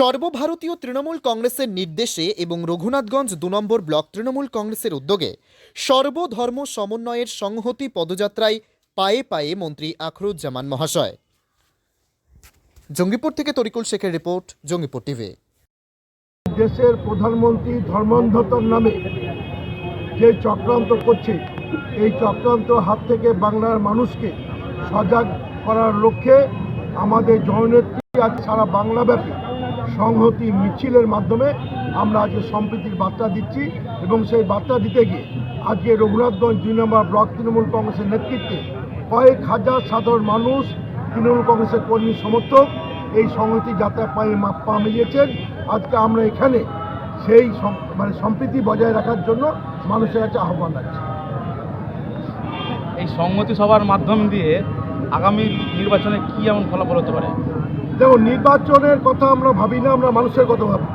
সর্বভারতীয় তৃণমূল কংগ্রেসের নির্দেশে এবং রঘুনাথগঞ্জ দু নম্বর ব্লক তৃণমূল কংগ্রেসের উদ্যোগে সর্বধর্ম সমন্বয়ের সংহতি পদযাত্রায় পায়ে পায়ে মন্ত্রী আখরুজ্জামান মহাশয়। জঙ্গিপুর থেকে তরিকুল শেখের রিপোর্ট, জঙ্গিপুর টিভি। দেশের প্রধানমন্ত্রী ধর্মান্ধতার নামে যে চক্রান্ত করছে, এই চক্রান্ত হাত থেকে বাংলার মানুষকে সজাগ করার লক্ষ্যে আমাদের জননেত্রী আজ সারা বাংলাব্যাপী সংহতি মিছিলের মাধ্যমে আমরা আজকে সম্প্রীতির বার্তা দিচ্ছি এবং সেই বার্তা দিতে গিয়ে আজকে রঘুনাথগঞ্জ দুই নম্বর ব্লক তৃণমূল কংগ্রেসের নেতৃত্বে কয়েক হাজার সাধারণ মানুষ তৃণমূল কংগ্রেসের কর্মী সমর্থক এই সংহতি যাত্রা পায়ে মা পা মিলিয়েছেন। আজকে আমরা এখানে সেই মানে সম্প্রীতি বজায় রাখার জন্য মানুষের কাছে আহ্বান রাখছি এই সংহতি সভার মাধ্যম দিয়ে আগামী নির্বাচনে কি এমন ফলাফল হতে পারে? দেখুন নির্বাচনের কথা আমরা ভাবি না, আমরা মানুষের কথা ভাবি।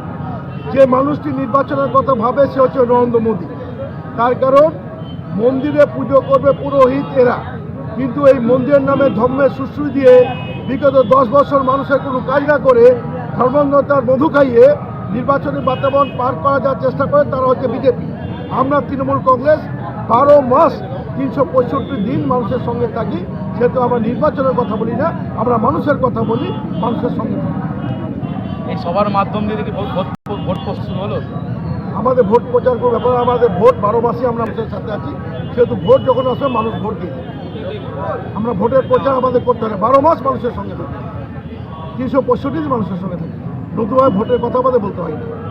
যে মানুষটি নির্বাচনের কথা ভাবে সে হচ্ছে নরেন্দ্র মোদী। তার কারণ, মন্দিরে পুজো করবে পুরোহিত এরা। কিন্তু এই মন্দিরের নামে ধর্মের সুশ্রী দিয়ে বিগত দশ বছর মানুষের কোনো কাজ না করে ধর্মান্ধতার মধু খাইয়ে নির্বাচনী বাতাবরণ পার করা যাওয়ার চেষ্টা করে, তারা হচ্ছে বিজেপি। আমরা তৃণমূল কংগ্রেস বারো মাস তিনশো পঁয়ষট্টি দিন মানুষের সঙ্গে থাকি। সেহেতু আমরা নির্বাচনের কথা বলি না আমরা মানুষের কথা বলি মানুষের সঙ্গে এই সবার মাধ্যম দিয়ে কি ভোট ভোট ভোট প্রস্তুত হলো? আমাদের ভোট প্রচার করব ব্যাপারে আমাদের ভোট বারো মাসে আমরা মানুষের সাথে আছি। সেহেতু ভোট যখন আসবে মানুষ ভোট দিয়ে আমরা ভোটের প্রচার আমাদের করতে হবে। বারো মাস মানুষের সঙ্গে থাকি। তিনশো পঁয়ষট্টি মানুষের সঙ্গে থাকি। নতুনভাবে ভোটের কথা আমাদের বলতে হয় না।